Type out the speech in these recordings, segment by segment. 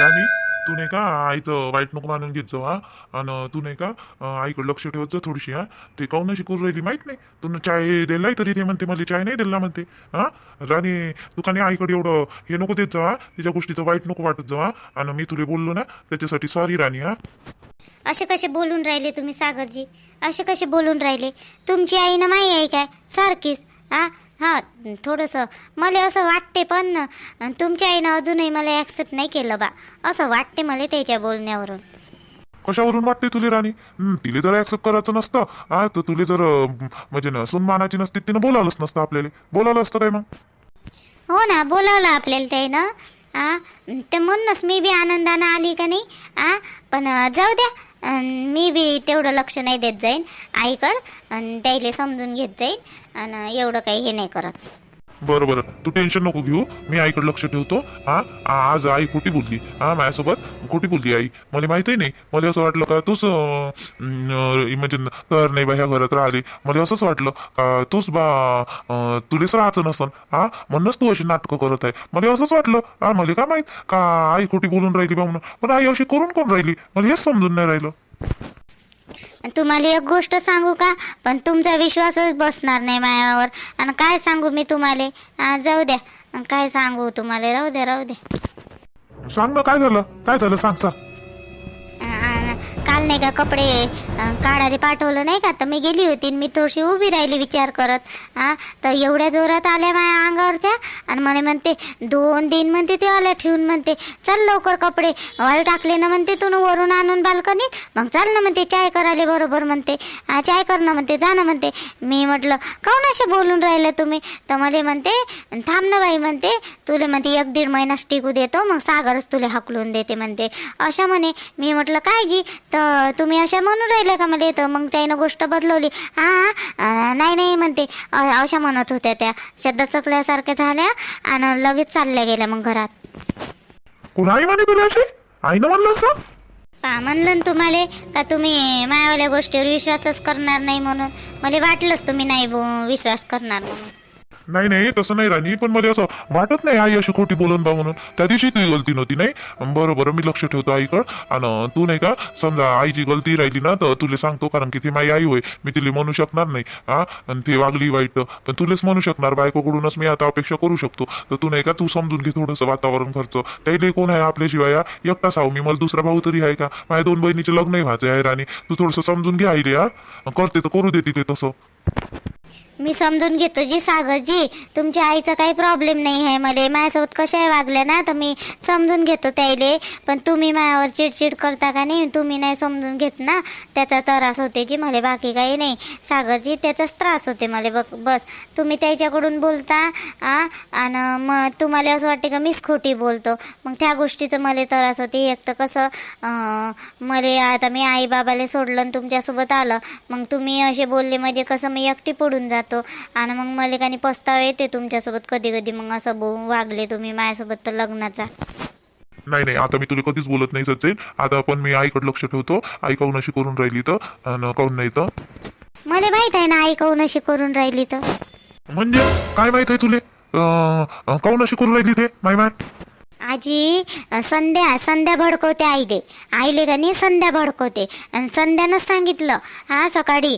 राणी तू नाही का आईचं वाईट नको मानून घेत जाऊ हा. आणि तू नाही का आईकडे लक्ष ठेवत जा थोडीशी हा. ते काऊन अशी राहिली माहीत नाही? तू चाय दिलाय तरी ते म्हणते मला चाय नाही दिला म्हणते हा. राणी तू का नाही आईकडे एवढं हे नको देत जा तिच्या गोष्टीचं वाईट नको वाटत जा आणि मी तुला बोललो ना त्याच्यासाठी सॉरी राणी हा. असे कसे बोलून राहिले तुम्ही सागरजी? असे कसे बोलून राहिले? तुमची आई ना माई आहे काय? सारखीच हा. हा थोडंसं मला असं वाटते पण तुमच्या आईनं अजूनही मला ॲक्सेप्ट नाही केलं बा. असं वाटते मला त्याच्या बोलण्यावरून. कशावरून वाटते तुला राणी? तिला जर ऍक्सेप्ट करायचं नसतं. हा तर तुला जर म्हणजे ना सून मानाची नसती तिनं बोलावलंच नसतं आपल्याला. बोलावलं असतं काय मग? हो ना बोलावलं आपल्याला त्यानं. आ ते म्हणूनच मी बी आनंदानं आली का नाही आ पण जाऊ द्या मी बी तेवढं लक्ष नाही देत जाईन आईकडं आणि त्याला समजून घेत जाईन आणि एवढं काही हे नाही करत बरं बरं. तू टेन्शन नको घेऊ. मी आईकडे लक्ष ठेवतो. हा? आज आई खोटी बोलली. हा माझ्यासोबत खोटी बोलली आई. मला माहितही नाही. मला असं वाटलं का तूच अं, म्हणजे तर नाही बा ह्या घरात राहिली. मला असंच वाटलं का तूच बा तुलेच राहायचं नसन. हा? म्हणूनच तू अशी नाटकं करत आहे. मला असंच वाटलं. हा मला काय माहीत? का आई खोटी बोलून राहिली बा म्हणून? पण आई अशी करून कोण राहिली? मला हेच समजून नाही राहिलं. तुम्हाला एक गोष्ट सांगू का? पण तुमचा विश्वासच बसणार नाही मायावर. आणि काय सांगू मी तुम्हाला? जाऊ द्या. काय सांगू तुम्हाला? राहू द्या राहू द्या. सांग ना काय झालं? काय झालं? सांग सांग. काल नाही का कपडे? काढायला पाठवलं नाही का? तर मी गेली होती मी थोडीशी उभी राहिली विचार करत. हा? तर एवढ्या जोरात आल्या माझ्या अंगावर त्या आणि मला म्हणते दोन दिन म्हणते ते आल्या ठेवून म्हणते. चल लवकर कपडे. वाळू टाकले ना म्हणते तू वरून आणून बाल्कनी मग चाल ना म्हणते चाय करायला बरोबर म्हणते. चाय कर ना म्हणते जा ना म्हणते. मी म्हटलं काऊन असे बोलून राहिले तुम्ही? तर मला म्हणते थांब ना बाई म्हणते. तुला म्हणते एक दीड महिना टिकू देतो मग सागरच तुला हाकलून देते म्हणते. अशा म्हणे. मी म्हटलं काय जी? तर तुम्ही अशा म्हणून राहिल्या का मला तर मग त्यानं गोष्ट बदलवली. हा नाही नाही म्हणते. अशा म्हणत होत्या त्या. शब्द चकल्यासारख्या झाल्या आणि लगेच चालल्या गेल्या मग घरात. कोण आई म्हणे तुला अशी? आईनं म्हणलं असं? पा म्हणलं ना तुम्हाला का तुम्ही मायावाल्या गोष्टीवर विश्वासच करणार नाही म्हणून. मला वाटलंच तुम्ही नाही विश्वास करणार म्हणून. नाही नाही तसं नाही राणी पण मला असं वाटत नाही आई अशी खोटी बोलून बा म्हणून. त्या दिवशी तुझी गलती नव्हती नाही? बरं बरं मी लक्ष ठेवतो आईकडं. आणि तू नाही का समजा आईची गलती राहिली ना तर तुला सांगतो कारण की ती माझी आई होय. मी तिला म्हणू शकणार नाही हा? आणि ती वागली वाईट. पण तुलाच म्हणू शकणार बायकोकडूनच मी आता अपेक्षा करू शकतो. तर तू नाही का तू समजून घे थोडंसं वातावरण खर्च. त्याला कोण आहे आपल्याशिवाय हा? एकटाच आहो मी मला दुसरा भाऊ तरी आहे का? माझ्या दोन बहिणीचे लग्नही व्हायचे आहे राणी. तू थोडंसं समजून घे आईले हा? करते तर करू दे तिथे तसं. मी समजून घेतो जी सागरजी तुमच्या आईचा काही प्रॉब्लेम नाही आहे मला. माझ्यासोबत कशाही वागल्या ना? तर मी समजून घेतो त्याले पण तुम्ही माझ्यावर चिडचिड करता का नाही? तुम्ही नाही समजून घेत ना? त्याचा त्रास होते जी मला बाकी काही नाही. सागरजी त्याचाच त्रास होते मला. बघ बस. तुम्ही त्याच्याकडून बोलता आ? आणि मग तुम्हाला असं वाटते का मीच खोटी बोलतो? मग त्या गोष्टीचं मला त्रास होते. एक तर कसं मला आता मी आई बाबाला सोडलं आणि तुमच्यासोबत आलं. मग तुम्ही असे बोलले म्हणजे कसं मी एकटी पडून जातो? आणि मग मला काही पस्ताव येते तुमच्यासोबत. कधी कधी मग असं वागले तुम्ही माझ्यासोबत तर लग्नाचा. नाही नाही आता मी तुला कधीच बोलत नाही सचिन. आता पण मी आईकडे लक्ष ठेवतो. आई काऊन अशी करून राहिली तर? आणि काऊन नाही तर? मला माहीत आहे ना आई काऊन अशी करून राहिली तर? म्हणजे? काय माहीत आहे तुले? अं, काऊन अशी करून राहिली ते माय माय आजी संध्या संध्या भडकवते आईले. आईले का संध्या भडकवते. आणि संध्यानं सांगितलं हा सकाळी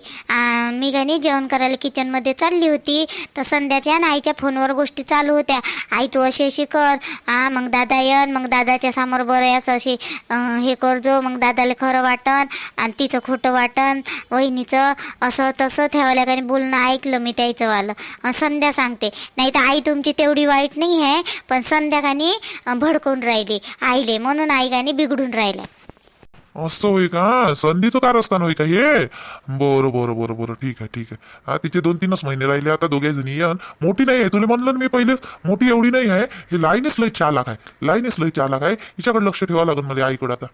मी का जेवण करायला किचनमध्ये चालली होती. तर संध्याच्या आणि आईच्या फोनवर गोष्टी चालू होत्या. आई तू अशी अशी कर. हा मग दादा येन मग दादाच्या समोर बरं असं अशी हे हे करजो मग दादाला खरं वाटन आणि तिचं खोटं वाटन. वहिनीचं असं तसं ठेवायला का बोलणं ऐकलं मी त्याचं वालं. संध्या सांगते नाही तर आई तुमची तेवढी वाईट नाही आहे. पण संध्याकाणी भडकून राहिली. आईले म्हणून आईगाने नाही बिघडून राहिल्या. असं होय का? संधीचं कारस्थान होय का हे? बरं बरं बरं बरं. ठीक आहे ठीक आहे. हा तिचे दोन तीनच महिने राहिले आता दोघे जणी येऊन मोठी नाही आहे तुला म्हणलं ना मी पहिलेच. मोठी एवढी नाही आहे. हे लाईनच लय चालाक आहे. लाईनच लय चालाक आहे. हिच्याकडे लक्ष ठेवावं लागेल मला आईकडे आता.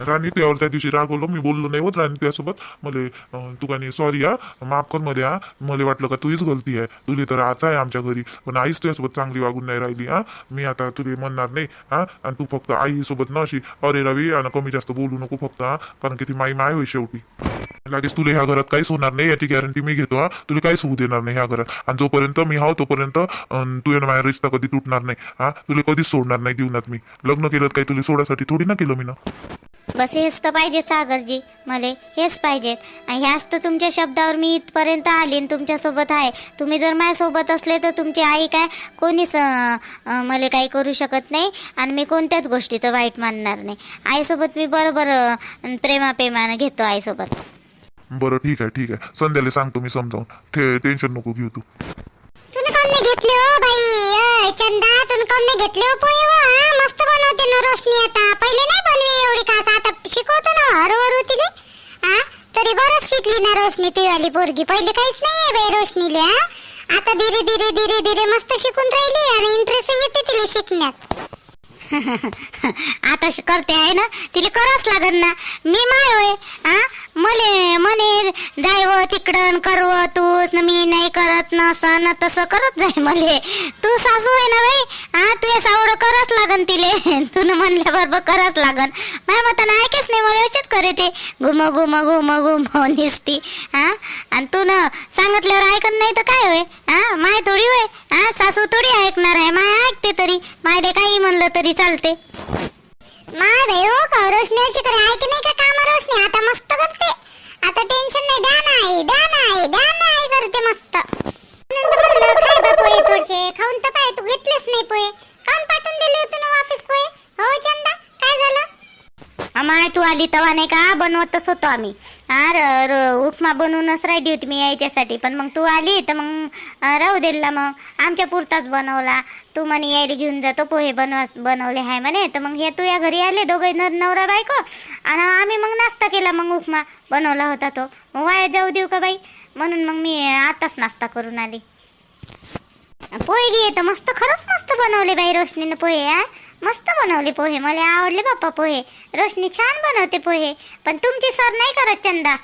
राणी त्यावर त्या दिवशी रागवलं मी बोललो नाही होत राणी त्यासोबत मले अं, तू सॉरी हा. माफ कर मध्ये हा. मला वाटलं का तुझीच गलती आहे. तुली तर आज आहे आमच्या घरी. पण आईच तुझ्यासोबत चांगली वागून नाही राहिली हा. मी आता तुले म्हणणार नाही हा. आणि तू फक्त आई सोबत न अशी अरे रवी आणि कमी जास्त बोलू नको फक्त हा. कारण की ती माई माय होई शेवटी. लगेच तुला ह्या घरात काहीच होणार नाही याची गॅरंटी मी घेतो हा. तुला काहीच होऊ देणार नाही ह्या घरात. आणि जोपर्यंत मी हाव तोपर्यंत तुझ्या तू माझ्या रिश्ता कधी तुटणार नाही हा. तुला कधीच सोडणार नाही जीवनात मी. लग्न केलं काही तुला सोडासाठी थोडी ना केलं मी ना. बस हेच तर पाहिजे सागरजी. मले हेच पाहिजे. आणि ह्याच तर तुमच्या शब्दावर मी इथपर्यंत आली आणि तुमच्यासोबत आहे. तुम्ही जर माझ्यासोबत असले तर तुमची आई काय कोणीच मला काही करू शकत नाही आणि मी कोणत्याच गोष्टीचं वाईट मानणार नाही. आईसोबत मी बरोबर प्रेमाप्रेमानं घेतो आईसोबत. बरं ठीक आहे ठीक आहे. संध्याला सांगतो मी समजावून. ते टेन्शन नको घेऊ तू. कोण नाही घेतले हो बाई? चंदा कोण नाही घेतले पोहे हा? मस्त बनवते ना रोशनी आता. पहिले नाही बनवी एवढी खास आता शिकवतो ना हरवर तिले हा तरी बरंच ना रोशनी ती वाली पोरगी. पहिले काहीच नाही बाई रोशनीला आता धीरे धीरे धीरे धीरे मस्त शिकून राहिली आणि इंटरेस्ट येते तिला शिकण्यात. आता करते आहे ना? तिला करावंच लागन ना. मी माय होय हा मले म्हणे जाय व तिकडं करव हो तूच न मी नाही करत नसन सण तसं करत जाय मले. तू सासू आहे ना बाई? हा तू हे सावडं करावंच लागन तिले. तू न म्हणल्याबरोबर करावंच लागन माझ्या मतानं ऐकेच नाही मला अशीच करे ते घुम घुम घुम घुम हो निसती हा आणि तू न सांगितल्यावर ऐकत नाही तर काय होय? हा माय थोडी होय? हा सासू थोडी ऐकणार आहे. माय ऐकते तरी. मायले काही म्हणलं तरी चालते. माय का रोशनी अशी करे ऐक नाही का काम रोशनी? आता मस्त करते. आता टेन्शन नाही द्या नाही द्या नाही द्या नाही करते मस्त. म्हणून म्हणलं खाय बा पोहे थोडसे खाऊन तर पाय तू घेतलेच नाही पोहे. काऊन पाठवून दिले होते ना वापस पोहे? हो चंदा काय झालं? माय तू आली तवा नाही का? बनवतच होतो आम्ही. हा उपमा बनवूनच राहिली होती मी यायच्यासाठी. पण मग तू आली तर मग राहू दिला मग. आमच्या पुरताच बनवला. तू म्हणे यायला घेऊन जातो पोहे बनव बनवले आहे म्हणे. तर मग हे तू या घरी आले दोघे न नवरा बायको. आणि आम्ही मग नाश्ता केला मग उपमा बनवला होता तो. मग वाया जाऊ देऊ का बाई? म्हणून मग मी आताच नाश्ता करून आली. पोहे घे तर मस्त खरंच मस्त बनवले बाई रोशनीनं पोहे आ मस्त बनवले पोहे मला आवडले बाप्पा पोहे. रोशनी छान बनवते पोहे. पण तुमची सर नाही करत चंदा.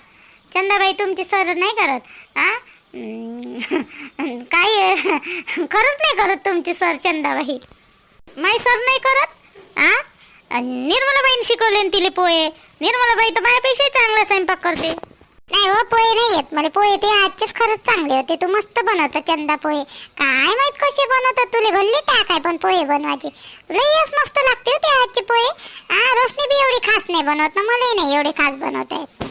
चंदाबाई तुमची सर नाही करत आ काय खरंच नाही करत तुमची सर चंदाबाई. माई सर नाही करत आ आणि निर्मलाबाईने शिकवले तिले पोहे. निर्मलाबाई तर माझ्यापेक्षाही चांगला स्वयंपाक करते. नाही हो पोहे नाही येत. मला पोहे ते आजचेच खरंच चांगले होते. तू मस्त बनवतो चंदा पोहे. काय माहीत कसे बनवतो तुले? भल्ली आहे पण पोहे बनवायचे. लईच मस्त लागते हो ते आजचे पोहे. हा रोशनी बी एवढी खास नाही बनवत ना मलाही नाही एवढे खास बनवत आहेत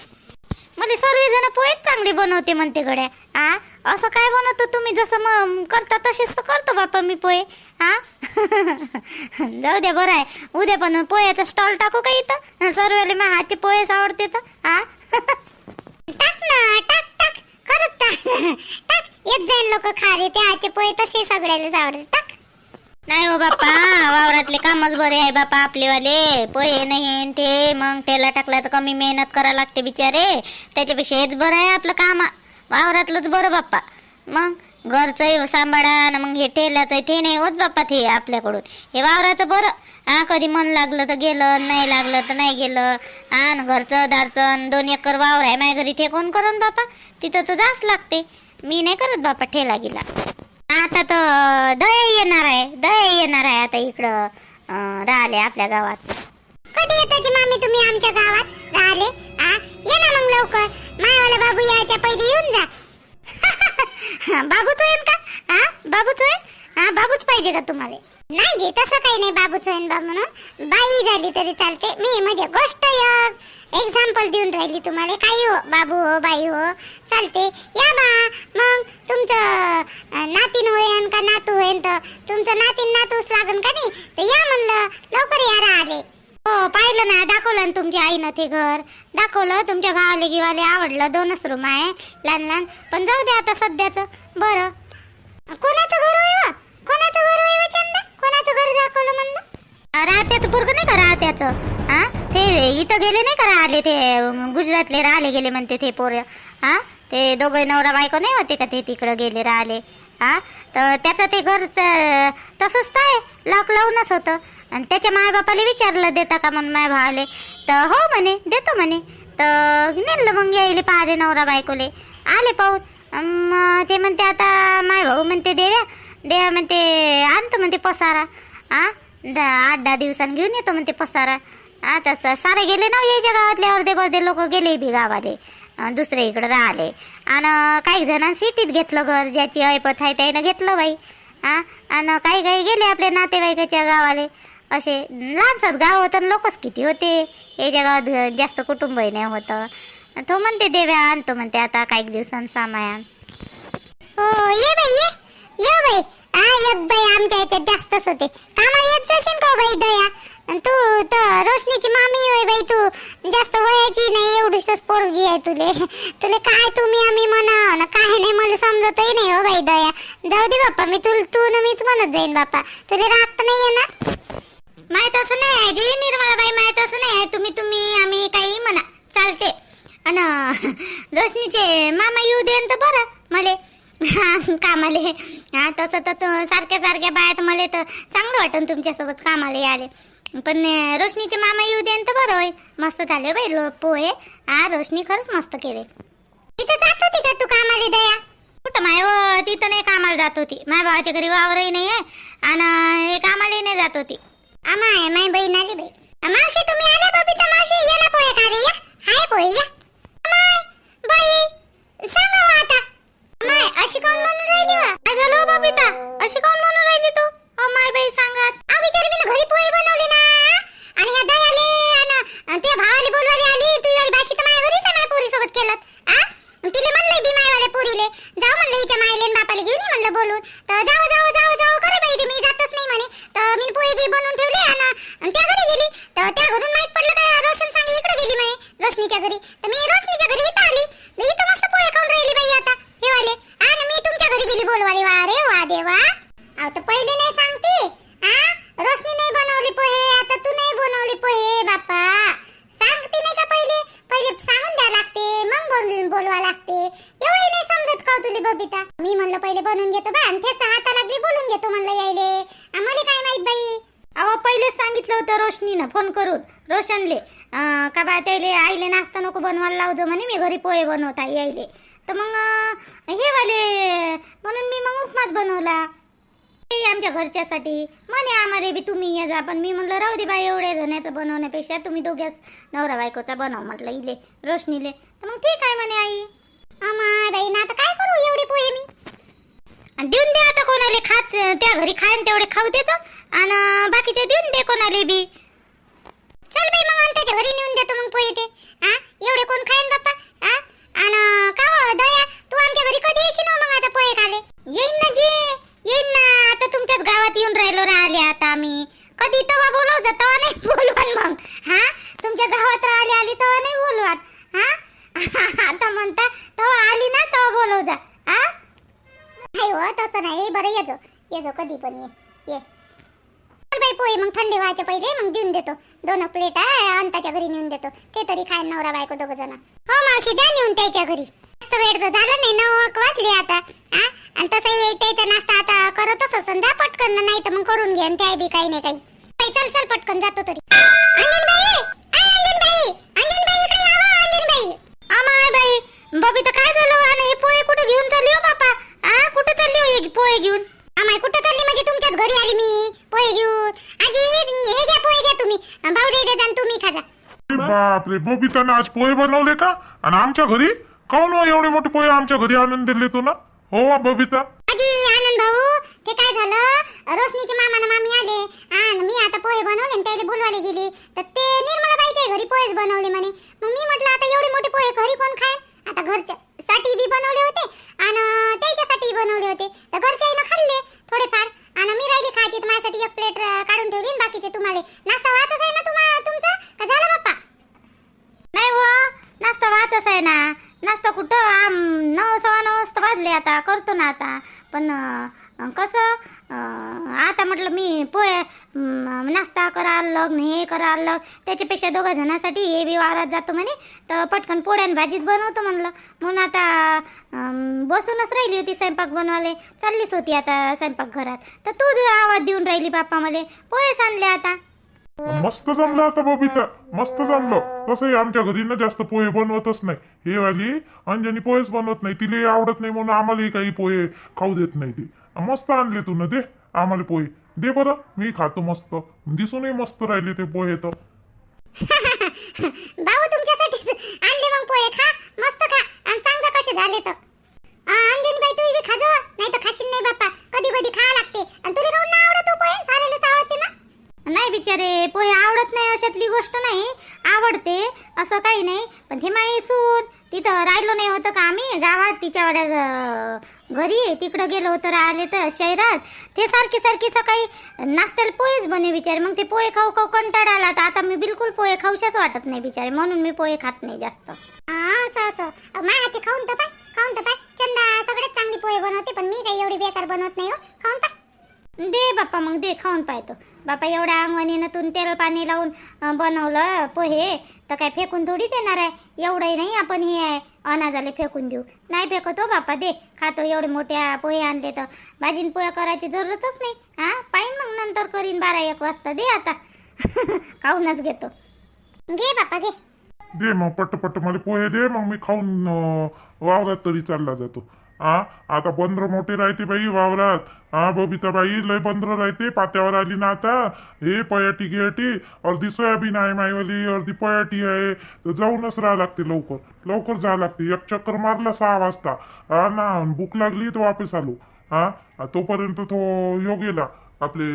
मला सर्वजण पोहेच चांगले बनवते म्हणते गड्या. आ असं काय बनवतो तुम्ही? जसं मग करता तसेच करतो बापा मी पोहे. हा जाऊ द्या बरं आहे. उद्या पण पोह्याचा स्टॉल टाकू का इथं? सर्वले मग हातचे पोहेच आवडते तर. हा टाक ना टाक टाक. खरंच टाक. टाक. येत जाईल लोक खारे ते आचे पोहे तसे सगळ्यालाच आवडते टाक. नाही हो बाप्पा वावरातले कामच बरे आहे बाप्पा आपलेवाले. पोहे नाही हे न ते. मग त्याला टाकला तर कमी मेहनत करायला लागते बिचारे. त्याच्यापेक्षा हेच बरं आहे आपलं काम. वावरातलंच बरं बाप्पा. मग? घरचं सांभाळा ना मग हे ठेल्याचं ते नाही होत बाप्पा ते आपल्याकडून. हे वावराचं बरं. हा कधी मन लागलं तर गेलं नाही लागलं तर नाही गेलं. आण न घरचं दारचं दोन एकर वावर आहे माझ्या घरी ते कोण करून बापा? तिथं तर जास्त लागते. मी नाही करत बापा ठेला गेला. आता तर दया येणार आहे दया येणार आहे आता इकडं राहिले आपल्या गावात. कधी येताची मामी तुम्ही आमच्या गावात? राहिले? आ ये ना मग लवकर. मायावाला बाबू यायच्या पहिले येऊन जा. बाबूच होईन का? हा बाबूच होईल हा बाबूच पाहिजे का तुम्हाला? नाही जी तसं काही नाही बाबूच बा म्हणून. बाई झाली तरी चालते. मी म्हणजे गोष्ट एक. एक्झाम्पल देऊन राहिली तुम्हाला. काही हो बाबू हो बाई हो चालते. या बा मग तुमचं नातीन होईन का नातू होईन तर? तुमचं नातीन नातूच लागन का नाही? तर या म्हणलं लवकर या राहिले हो पाहिलं ना दाखवलं ना तुमच्या आईनं ते घर. दाखवलं तुमच्या भावाले गिवाले आवडलं दोनच रूम आहे लहान लहान पण जाऊ दे आता सध्याचं. बरं. कोणाचं घर होय कोणाचं घर होय चंदा? कोणाचं घर दाखवलं म्हणलं? राहत्याचं पोरग नाही का राहत्याचं? हा ते इथं गेले नाही का राहिले? ते गुजरातले राहिले गेले म्हणते ते पोर. हा ते दोघं नवरा बायको नाही होते का ते तिकडं गेले राहिले? हा तर त्याचं ते घरचं तसंच तर आहे. लॉक लावूनच होतं. आणि त्याच्या मायबापाला विचारलं देता का? म्हणून माय भावाले तर हो म्हणे देतो म्हणे. तर नेलं मग यायले पाहले नवरा बायकोले. आले पाहून. ते म्हणते आता माय भाऊ म्हणते देव्या देव्या म्हणते आणतो म्हणते पसारा. आ द आठ दहा दिवसांनी घेऊन येतो म्हणते पसारा. आता स सारे गेले ना हो यायच्या गावातले अर्धे बर्धे लोक गेले बी गावाले. दुसरे इकडे राहिले. आणि काही जणांना सिटीत घेतलं घर ज्याची ऐपत आहे त्यानं घेतलं बाई. हा आणि काही काही गेले आपल्या नातेवाईकाच्या गावाले. असे लहानसंच गाव होतं आणि लोकच किती होते. याच्या गावात जास्त कुटुंबही नाही होतं. तो म्हणते देव्या आणतो म्हणते आता काही दिवसांनी सामायन हो ये बाई ये. ये बाई. हा एक बाई आमच्या याच्यात जास्तच होते. कामाला येत जाशील का बाई दया? अन तू तर रोशनीची मामी होय बाई तू. जास्त वयाची नाही एवढीच पोरगी आहे तुले. तुले काय तुम्ही आम्ही म्हणा ना काय नाही मला समजतही नाही हो बाई दया. जाऊ दे बाप्पा मी तुला तू न मीच म्हणत जाईन बाप्पा. तुला राग तर नाही येणार माहीत असं नाही आहे जी निर्मलाबाई माहीत असं नाही आहे. तुम्ही तुम्ही आम्ही काही म्हणा. चालते. अन रोशनीचे मामा येऊ दे तर बरं. मले कामाले. हा तसं तर सारख्या सारख्या बायात मला तर चांगलं वाटन तुमच्यासोबत कामाले आले पण रोशनीचे मामा येऊ दे तर बरं होय. मस्त झाले बाई लो पोहे. हा रोशनी खरंच मस्त केले. तिथं जात होती का तू कामाला दया? कुठं माय व तिथं नाही कामाला जात होती. माझ्या भावाच्या घरी वावरही नाही आहे आणि हे कामालाही नाही जात होती. अमाय माय बहीण आली बाई. मावशी तुम्ही आल्या बबिता मावशी ये ना पोहे का रे या हाय पोहे या अमाय बाई सांगा वा आता अमाय अशी कोण म्हणून राहिली वा काय झालं हो बबिता अशी काऊन म्हणून राहिली तू अ माय बाई सांगत आ विचार मी घरी पोहे बनवले ना आणि ह्या दयाले आणि त्या भावाले बोलवाले आली तू वाली भाषी तर माझ्या घरीच आहे माझ्या पोरी सोबत केलं आ तिले म्हणले बी मायवाले पोरीले जाऊ म्हणलं हिच्या मायले आणि बापाले घेऊन ये म्हणलं बोलून तर जाऊ जाऊ जाऊ जाऊ करे बाई ते मी जातच नाही म्हणे तर मी पोहे घे बनवून ठेवले आणि आणि त्या घरी गेली तर त्या घरून माहीत पडलं का रोशन सांगे इकडे गेली म्हणे रोशनीच्या घरी तर मी रोशनीच्या घरी इथं आली तर इथं मस्त पोहे खाऊन राहिली बाई आता हे वाले आणि मी तुमच्या घरी गेली बोलवाले वा रे वा देवा आता पहिले नाही सांगते. आ? रोशनी नाही बनवली पोहे. आता तू नाही बनवली पोहे बापा सांगते नाही का पहिले? पहिले सांगून द्या लागते. मग बोल बोलवा लागते. एवढे नाही समजत का हो तुली तुले बबिता? मी म्हणलं पहिले बनवून घेतो बा. आणि ते हाता लागली बोलून घेतो म्हणलं यायले. आम्हाला काय माहीत बाई? अहो पहिलेच सांगितलं होतं रोशनीनं फोन करून. रोशनले का बा त्याले आईले नाश्ता नको बनवायला लावजो म्हणे. मी घरी पोहे बनवता यायले. तर मग हे वाले म्हणून मी मग उपमाच बनवला. आमच्या घरच्यासाठी. म्हणे आम्हाला बी तुम्ही ये जा पण मी म्हणलं राहू दे बाई एवढ्या जणांचं बनवण्यापेक्षा तुम्ही दोघ्याच नवरा बायकोचा बनव म्हटलं इले रोशनीले. तर मग ठीक आहे म्हणे आई. बाई ना आता काय करू एवढे पोहे मी? आणि देऊन दे आता कोणाले खात त्या घरी खायन तेवढे खाऊ देतो आणि बाकीचे देऊन दे कोणाले बी. चल बाई मग आणि त्याच्या घरी नेऊन देतो मग पोहे ते. हा एवढे कोण खाईन बाप्पा हा आणि का हो, दया तू आमच्या घरी कधी येशील हो मग आता पोहे खाले? येईन ना जी. येईन ना आता तुमच्याच गावात येऊन राहिलो राहिले आता आम्ही. कधी तवा बोलव तवा नाही बोलवान मग. हा? तुमच्या गावात राहिले आली तवा नाही बोलवान हा? आता म्हणता तवा आली ना तवा बोलव जा हा? नाही हो तसं नाही. बरं येजो येजो कधी पण ये. ये. बाई पोहे मग थंडी व्हायच्या पहिले मग देऊन देतो. दोन प्लेट आहे अंताच्या घरी नेऊन देतो. ते तरी खाय नवरा बायको दोघ जण. हो मावशी द्या नेऊन त्याच्या घरी. जास्त वेळ तर झाला नाही नऊ वाक वाजले आता. आणि तसं त्याचा नाश्ता आता करतच असं द्या पटकन नाही तर मग करून घे त्या बी काही नाही काही. चल चल पटकन जातो तरी. अंजनबाई! अंजनबाई! अंजनबाई इकडे अंजनबाई! आमाय बाई बबी तर काय झालं? आणि हे पोहे कुठे घेऊन चालली हो बापा? हा कुठे चालली हो हे पोहे घेऊन? अमाय कुठं चालली? म्हणजे तुमच्याच घरी आली मी पोहे घेऊन. आजी हे घ्या पोहे घ्या तुम्ही. भाऊ दे दे तुम्ही खा जा बापरे बबितानं आज पोहे बनवले का? आणि आमच्या घरी? काऊन हो एवढे मोठे पोहे आमच्या घरी आणून दिले तू ना हो वा बबिता. आजी आनंद भाऊ ते काय झालं? रोशनीचे मामा ना मामी आले. आणि मी आता पोहे बनवले आणि त्याला बोलवायला गेली. तर ते निर्मलाबाईच्या घरी पोहेच बनवले म्हणे. मग मी म्हटलं आता एवढे मोठे पोहे घरी कोण खाय? आता घरच्या साठी बी बनवले होते आणि त्याच्यासाठी बनवले होते. तर घरच्याईनं खाल्ले थोडेफार. आणि मी राहिली खायची तर माझ्यासाठी एक प्लेट काढून ठेवली आणि बाकीचे तुम्हाला. नाश्ता वाचच आहे ना तुम्हा तुमचा? का झालं बाप्पा? नाही हो नाश्ता वाचच आहे ना. नाश्ता कुठं? आम नऊ सव्वा नऊ वाजता वाजले आता करतो ना आता. पण अं, कसं? अं, आता म्हटलं मी पोहे अं, नाश्ता करा लग्न हे करा लग त्याच्यापेक्षा दोघं जणांसाठी हे बी वावरात जातो म्हणे. तर पटकन पोळ्या आणि भाजीच बनवतो म्हणलं. म्हणून आता अं, बसूनच राहिली होती स्वयंपाक बनवाले चाललीच होती आता स्वयंपाक घरात. तर तू दे- आवाज देऊन राहिली बाप्पा मला. पोहेच आणले आता. मस्त जमलं आता बबिता मस्त जमलं. तसंही आमच्या घरी ना जास्त पोहे बनवतच नाही. हे वाली अंजनी पोहेच बनवत नाही. तिला आवडत नाही म्हणून आम्हालाही काही पोहे खाऊ देत नाही ते. मस्त आणले तू ना दे आम्हाला पोहे. दे बरं मी खातो मस्त. दिसूनही मस्त राहिले ते पोहे तर. भाऊ तुमच्यासाठीच आणले मग पोहे. खा मस्त खा. आणि सांगा कसे झाले तर. अंजनी बाई तू बी खाजो नाही तर खाशील नाही बाप्पा. कधी कधी खा लागते. आणि तुला काऊन आवडत हो पोहे? सारेलेच नाही बिचारे पोहे आवडत नाही अशातली गोष्ट नाही. आवडते असं काही नाही. पण हे माई सून तिथं राहिलो नाही होतं का आम्ही? गावात तिच्यावाल्या घरी तिकडं गेलो होतं राहिले तर शहरात. ते सारखी सारखी सकाळी नाश्त्याला पोहेच बने बिचारे. मग ते पोहे खाऊ खाऊ कंटाळा आला. तर आता मी बिलकुल पोहे खाऊशाच वाटत नाही बिचारे. म्हणून मी पोहे खात नाही जास्त. असं असं. अहो, खाऊन तर पाय खाऊन तर पाय. चंदा सगळ्यात चांगली पोहे बनवते पण मी काही एवढी बेकार बनवत नाही हो. बाप्पा मग दे खाऊन पाहतो. बापा एवढ्या अंगणीनं तून तेल पाणी लावून बनवलं पोहे तर काय फेकून थोडी देणार आहे? एवढंही नाही आपण हे आहे अनाजाले फेकून देऊ. नाही फेकत हो बापा दे. खातो एवढे मोठ्या पोहे आणले तर. भाजीन पोहे करायची जरूरतच नाही. हा? पाहिन मग नंतर करीन बारा एक वाजता. दे आता. खाऊनच घेतो. घे बाप्पा घे. दे मग पट्ट पट्ट मला पोहे दे मग मी खाऊन वावरात तरी चालला जातो. हा आता बंदर मोठे राहते बाई वावरात. हा बबिता बाई लय बंदर राहते पात्यावर आली ना आता. हे पयाटी गियाटी अर्धी सोयाबीन आहे माईवाली अर्धी पयाटी आहे. तर जाऊनच राहा लागते लवकर. लवकर जावं लागते. एक चक्कर मारला सहा वाजता. हा ना भूक लागली तर वापस आलो. हा तोपर्यंत तो ह्यो गेला आपले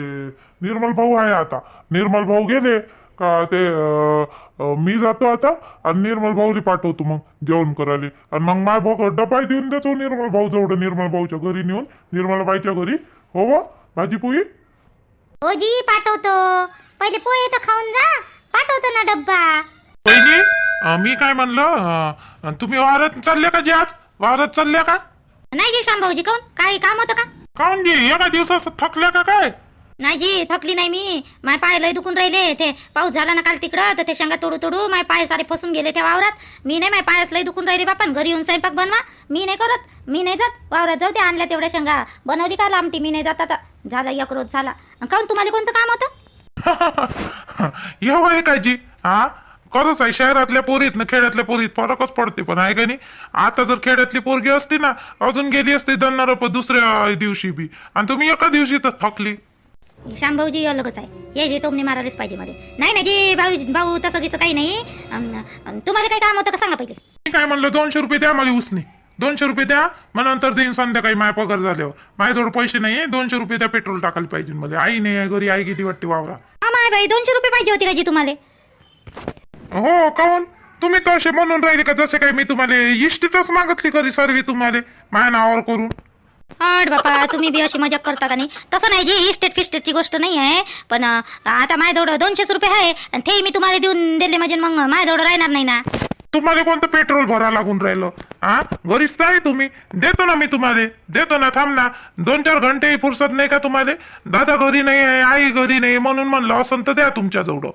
निर्मल भाऊ आहे आता. निर्मल भाऊ गेले. का ते अं, अं, मी जातो आता आणि निर्मल भाऊला पाठवतो मग जेवण करायला. आणि मग माय भाऊ डबा देऊन देतो निर्मल भाऊ जवळ निर्मल भाऊच्या घरी नेऊन निर्मल बाईच्या घरी. हो व भाजी पोळी? हो जी पाठवतो. पहिले पोहे तर खाऊन जा पाठवतो ना डब्बा. पहिली मी काय म्हणलं तुम्ही वावरात चालले का जे आज? वावरात चालल्या का? नाही जी शांभाऊजी काऊन काही काम होतं का? काऊन जी एका दिवसात थकल्या का काय? नाही जी थकली नाही मी. माय पाय लय दुखून राहिले. ते पाऊस झाला ना काल तिकडं तर ते शेंगा तोडू तोडू माय पाय सारे फसून गेले त्या वावरात. मी नाही माय पायस लय दुखून राहिले बापन. घरी येऊन स्वयंपाक बनवा. मी नाही करत. मी नाही जात. वावरात जाऊ ते आणल्या तेवढ्या शेंगा. बनवली का लांबटी मी नाही जात आता. झाला एक रोज झाला. काऊन तुम्हाला कोणतं काम होतं? एवढं आहे का जी हा खरंच आहे शहरातल्या पोरीत ना खेड्यातल्या पोरीत फरकच पडते पण आहे का नाही? आता जर खेड्यातली पोरगी असती ना अजून गेली असती दन्नार दुसऱ्या दिवशी बी. आणि तुम्ही एका दिवशीतच थकली. शांभाऊजी अलगच आहे. हे जे टोमने मारायलाच पाहिजे मध्ये. नाही नाही जी भाऊ भाऊ तसं गिसं काही नाही. अन, अन, तुम्हाला काही काम होतं का सांगा पहिले. मी काय म्हणलं दोनशे रुपये द्या मला उसने. दोनशे रुपये द्या मग नंतर देईन संध्याकाळी माय पगार झाल्यावर. माझ्याजवळ पैसे नाही दोनशे रुपये द्या पेट्रोल टाकायला पाहिजे मला. आई नाही आहे घरी आई किती वाटते वावरा हा माय बाई दोनशे रुपये पाहिजे होते का जी तुम्हाला? हो काऊन? तुम्ही तसे म्हणून राहिले का? जसे काही मी तुम्हाला इष्टीतच मागितली कधी सर्व तुम्हाला? माझ्या नावावर करून. हट बापा तुम्ही बी अशी मजाक करता का नाही? तसं नाही जी इस्टेट फिस्टेटची गोष्ट नाही आहे. पण आता माझ्याजवळ दोनशेच रुपये आहे आणि ते मी तुम्हाला देऊन दिले म्हणजे मग माझ्याजवळ राहणार नाही ना. तुम्हाला कोणतं पेट्रोल भरा लागून राहिलं? हा घरीच आहे तुम्ही. देतो ना मी तुम्हाला. देतो ना थांब ना. दोन चार घंटे फुरसत नाही का तुम्हाला? दादा घरी नाही आहे आई घरी नाही म्हणून म्हणलं असं तर द्या तुमच्याजवळ.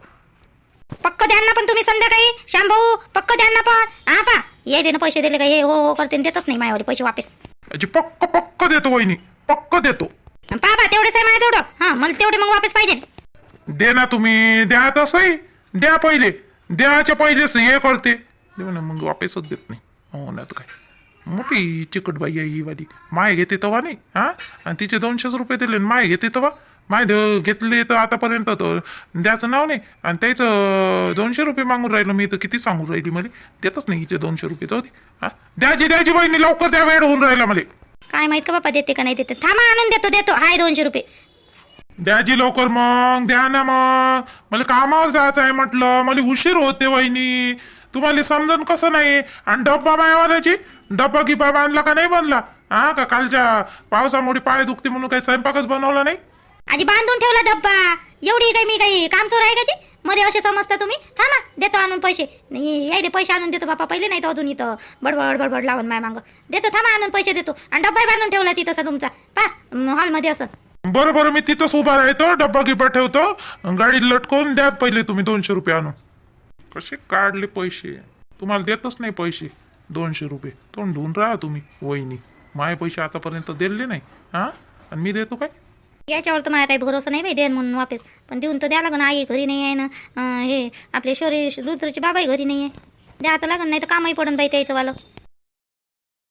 पक्क द्या ना पण तुम्ही संध्याकाळी. शांभाऊ पक्क द्या ना पण. हा पा. ये दे ना पैसे दिले का? हे हो हो करते देतच नाही माझ्यावाले पैसे वापस. अजी पक्क पक्क देतो वहिनी पक्क देतो. पापा तेवढेच आहे माझ्या तेवढं हा मला तेवढे मग वापस पाहिजे. दे ना तुम्ही द्या तसंही. द्या पहिले. द्याच्या पहिलेच हे करते. देऊ ना मग वापसच देत नाही. हो ना तर काय. मोठी चिकट बाई आहे ही वाली. माय घेते तवा नाही हा? आणि तिचे दोनशेच रुपये दिले आणि माय घेते तवा. माय द- घेतले तर आतापर्यंत तर द्याचं नाव नाही आणि त्याचं दोनशे रुपये मागून राहिलं मी तर किती सांगून राहिली मला? देतच नाही हिचे दोनशे रुपये जाऊ दे. हा? द्याची द्याची बहिणी लवकर द्या वेळ होऊन राहिला मला. काय माहीत का बापा देते का नाही देते? थांबा आणून देतो देतो. हाय दोनशे रुपये. द्याजी लवकर मग द्या ना मग. मला कामावर जायचं आहे म्हटलं मला उशीर होते वहिनी. तुम्हाला समजून कसं नाही? आणि डब्बा मायावाल्याची? डब्बा गिब्बा बांधला का नाही बांधला हा का कालच्या पावसामुळे पाय दुखते म्हणून काही स्वयंपाकच बनवला नाही? आजी बांधून ठेवला डब्बा. एवढी काही मी काही कामचोर आहे का जी? मध्ये असे समजता तुम्ही? थांबा देतो आणून पैसे. नाही यायले पैसे आणून देतो बापा पहिले नाही तर अजून इथं. बडबड बडबड लावून माय मागं. देतो थांबा आणून पैसे देतो. आणि डब्बा बांधून ठेवला तिथं तसा तुमचा. पा हॉलमध्ये असं. बरं बरं मी तिथंच उभा राहतो डब्बा गिब्बा ठेवतो. गाडी लटकवून द्या पहिले तुम्ही दोनशे रुपये आणून. कसे काढले पैसे? तुम्हाला देतच नाही पैसे. दोनशे रुपये. तोंड धुवून राहा तुम्ही वहिनी. माय पैसे आतापर्यंत दिले नाही हा? आणि मी देतो काय? याच्यावर तर मला काही भरोसा नाही बाई देन म्हणून वापस. पण देऊन तर द्या लागन आई घरी नाही आहे ना. हे आपले शोरी रुद्रचे बाबाही घरी नाही आहे. द्या तर लागन नाही तर कामही पडन बाई त्याचं वालं.